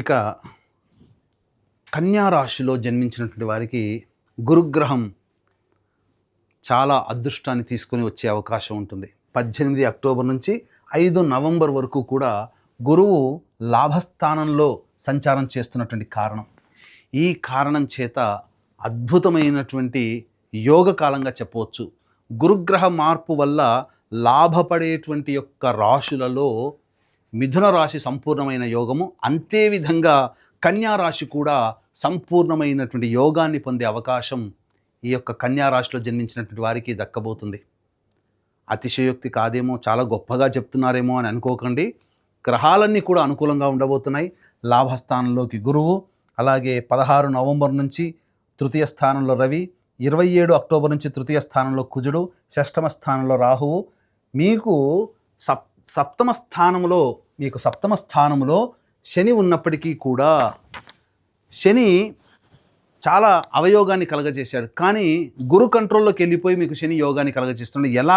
ఇక కన్యా రాశిలో జన్మించినటువంటి వారికి గురుగ్రహం చాలా అదృష్టాన్ని తీసుకొని వచ్చే అవకాశం ఉంటుంది. పద్దెనిమిది అక్టోబర్ నుంచి ఐదు నవంబర్ వరకు కూడా గురువు లాభస్థానంలో సంచారం చేస్తున్నటువంటి కారణం. ఈ కారణం చేత అద్భుతమైనటువంటి యోగ కాలంగా చెప్పవచ్చు. గురుగ్రహ మార్పు వల్ల లాభపడేటువంటి యొక్క రాశులలో మిథున రాశి సంపూర్ణమైన యోగము. అంతే విధంగా కన్యా రాశి కూడా సంపూర్ణమైనటువంటి యోగాన్ని పొందే అవకాశం ఈ యొక్క కన్యా రాశిలో జన్మించినటువంటి వారికి దక్కబోతుంది. అతిశయోక్తి కాదేమో చాలా గొప్పగా చెప్తున్నారేమో అని అనుకోకండి. గ్రహాలన్నీ కూడా అనుకూలంగా ఉండబోతున్నాయి. లాభస్థానంలోకి గురువు అలాగే పదహారు నవంబర్ నుంచి తృతీయ స్థానంలో రవి ఇరవై ఏడు అక్టోబర్ నుంచి తృతీయ స్థానంలో కుజుడు షష్టమ స్థానంలో రాహువు. మీకు సప్ సప్తమ స్థానంలో మీకు సప్తమ స్థానంలో శని ఉన్నప్పటికీ కూడా శని చాలా అవయోగాన్ని కలగజేశాడు. కానీ గురు కంట్రోల్లోకి వెళ్ళిపోయి మీకు శని యోగాన్ని కలగజేస్తున్నాడు. ఎలా